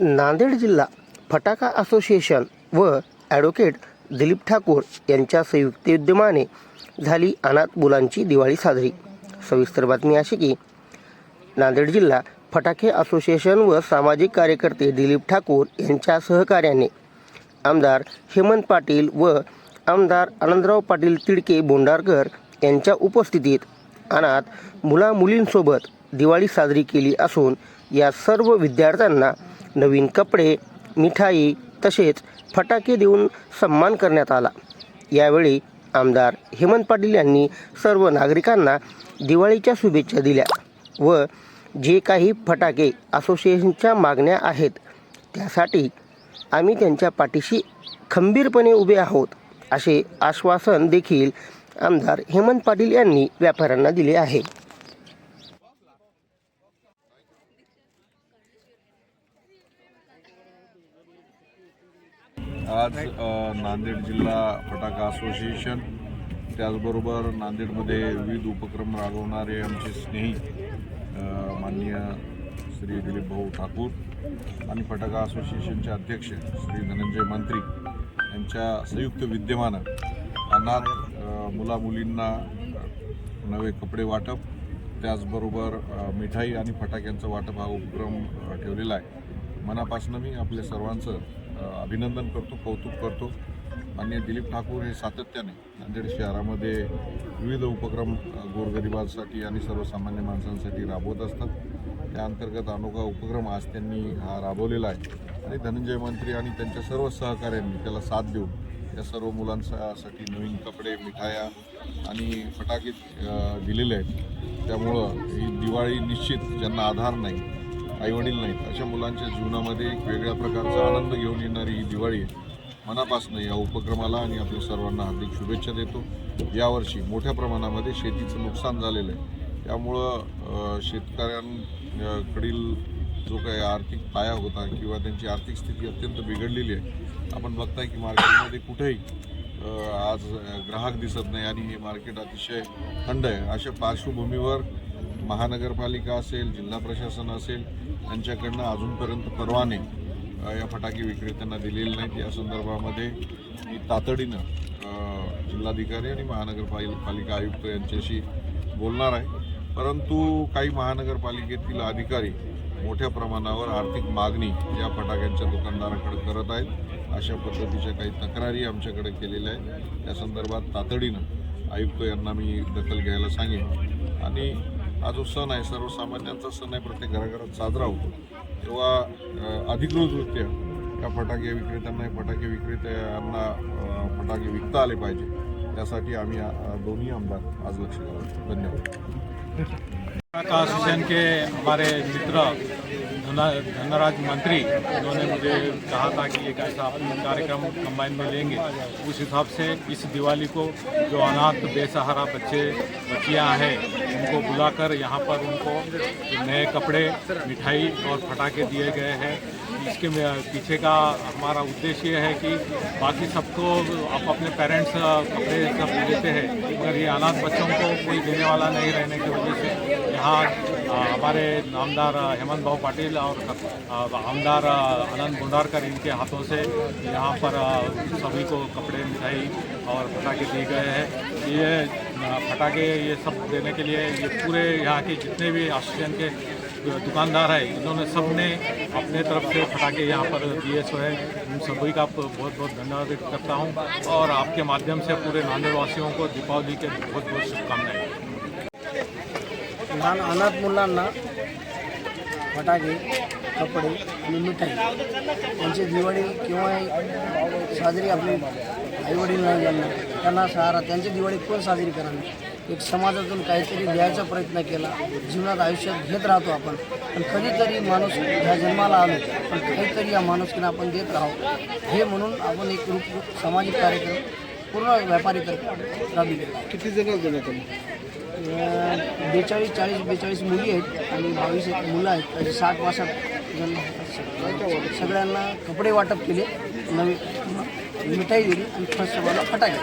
नांदेड जिल्हा फटाका असोसिएशन व ॲडव्होकेट दिलीप ठाकूर यांच्या संयुक्त विद्यमाने झाली अनाथ मुलांची दिवाळी साजरी. सविस्तर बातमी अशी की नांदेड जिल्हा फटाके असोसिएशन व सामाजिक कार्यकर्ते दिलीप ठाकूर यांच्या सहकार्याने आमदार हेमंत पाटील व आमदार आनंदराव पाटील तिडके बोंडारकर यांच्या उपस्थितीत अनाथ मुला मुलींसोबत दिवाळी साजरी केली असून या सर्व विद्यार्थ्यांना नवीन कपडे मिठाई तसेच फटाके देऊन सन्मान करण्यात आला. यावेळी आमदार हेमंत पाटील यांनी सर्व नागरिकांना दिवाळीच्या शुभेच्छा दिल्या व जे काही फटाके असोसिएशनच्या मागण्या आहेत त्यासाठी आम्ही त्यांच्या पाठीशी खंबीरपणे उभे आहोत असे आश्वासन देखील आमदार हेमंत पाटील यांनी व्यापाऱ्यांना दिले आहे. आज नांदेड जिल्हा फटाका असोसिएशन त्याचबरोबर नांदेडमध्ये विविध उपक्रम राबवणारे आमचे स्नेही माननीय श्री दिलीप भाऊ ठाकूर आणि फटाका असोसिएशनचे अध्यक्ष श्री धनंजय मंत्री यांच्या संयुक्त विद्यमानं अनाथ मुलामुलींना नवे कपडे वाटप त्याचबरोबर मिठाई आणि फटाक्यांचं वाटप हा उपक्रम ठेवलेला आहे. मनापासून मी आपल्या सर्वांचं अभिनंदन करतो कौतुक करतो. माननीय दिलीप ठाकूर हे सातत्याने नांदेड शहरामध्ये विविध उपक्रम गोरगरिबांसाठी आणि सर्वसामान्य माणसांसाठी राबवत असतात. त्या अंतर्गत अनोखा उपक्रम आज त्यांनी हा राबवलेला आहे. आणि धनंजय मंत्री आणि त्यांच्या सर्व सहकाऱ्यांनी त्याला साथ देऊन या सर्व मुलांसाठी नवीन कपडे मिठाया आणि फटाके दिलेले आहेत. त्यामुळं ही दिवाळी निश्चित ज्यांना आधार नाही आईवडील नाहीत. अशा मुलांच्या जीवनामध्ये एक वेगळ्या प्रकारचा आनंद घेऊन येणारी ही दिवाळी मनापासून या उपक्रमाला आणि आपल्या सर्वांना हार्दिक शुभेच्छा देतो. यावर्षी मोठ्या प्रमाणामध्ये शेतीचं नुकसान झालेलं आहे. त्यामुळं शेतकऱ्यांकडील जो काही आर्थिक पाया होता किंवा त्यांची आर्थिक स्थिती अत्यंत बिघडलेली आहे. आपण बघताय की मार्केटमध्ये कुठेही आज ग्राहक दिसत नाही आणि हे मार्केट अतिशय थंड आहे. अशा पार्श्वभूमीवर महानगरपालिका असेल जिल्हा प्रशासन असेल यांच्याकडनं अजूनपर्यंत परवाने या फटाके विक्रेत्यांना दिलेले नाहीत. या संदर्भामध्ये मी तातडीनं जिल्हाधिकारी आणि महानगरपालिका पालिका आयुक्त यांच्याशी बोलणार आहे. परंतु काही महानगरपालिकेतील अधिकारी मोठ्या प्रमाणावर आर्थिक मागणी या फटाक्यांच्या दुकानदाराकडे करत आहेत. अशा पद्धतीच्या काही तक्रारी आमच्याकडे केलेल्या आहेत. त्या संदर्भात तातडीनं आयुक्त यांना मी दखल घ्यायला सांगेन. आणि हा जो सण आहे सर्वसामान्यांचा सण आहे प्रत्येक घराघरात साजरा होतो. तेव्हा अधिकृतरित्या या फटाके विक्रेत्यांना फटाके विक्रेत्यांना फटाके विकता आले पाहिजे. त्यासाठी आम्ही दोन्ही आमदार आज लक्ष घालू धन्यवाद. का के हमारे मित्र धनराज मंत्री, उन्होंने मुझे कहा था कि एक ऐसा कार्यक्रम कंबाइन में लेंगे। उस हिसाब से इस दिवाली को जो अनाथ, बेसहारा बच्चे, बच्चियाँ हैं, उनको बुलाकर यहाँ पर उनको नए कपड़े, मिठाई और फटाके दिए गए हैं। इसके पीछे का हमारा उद्देश्य ये है कि बाकी सबको आप अपने पेरेंट्स कपड़े सब देते हैं। मगर ये अनाथ बच्चों को कोई देने वाला नहीं रहने की वजह से यहाँ हमारे नामदार हेमंत भाव पाटिल और आमदार अनंत गुंडारकर इनके हाथों से यहाँ पर, सभी को कपड़े, मिठाई और पटाखे दिए गए हैं। ये पटाखे ये सब देने के लिए ये पूरे यहाँ के जितने भी एसोसिएशन के दुकानदार है, इन्होंने सबने अपने तरफ़ से पटाखे यहाँ पर दिए सो है। उन सभी का बहुत बहुत धन्यवाद करता हूँ और आपके माध्यम से पूरे नांदेड़ वासियों को दीपावली के बहुत बहुत शुभकामनाएँ लहान अनाथ मुलांना फटाके कपडे आणि मिठाई. यांची दिवाळी किंवा साजरी आपली आईवडील नाही त्यांना सहारा त्यांची दिवाळी कोण साजरी करावी एक समाजातून काहीतरी द्यायचा प्रयत्न केला. जीवनात आयुष्यात घेत राहतो आपण. पण कधीतरी माणूस ह्या जन्माला आलो. पण काहीतरी या माणुसकीनं आपण देत राहू हे म्हणून आपण एक रूप सामाजिक कार्यक्रम पूर्ण व्यापारी कर राबविले किती जण देण्यात बेचाळीस चाळीस बेचाळीस मुली आहेत आणि बावीस एक मुलं आहेत. असे साठ पासष्ट जण सगळ्यांना कपडे वाटप केले. नवी मिठाई दिली आणि फर्स्ट फटाके.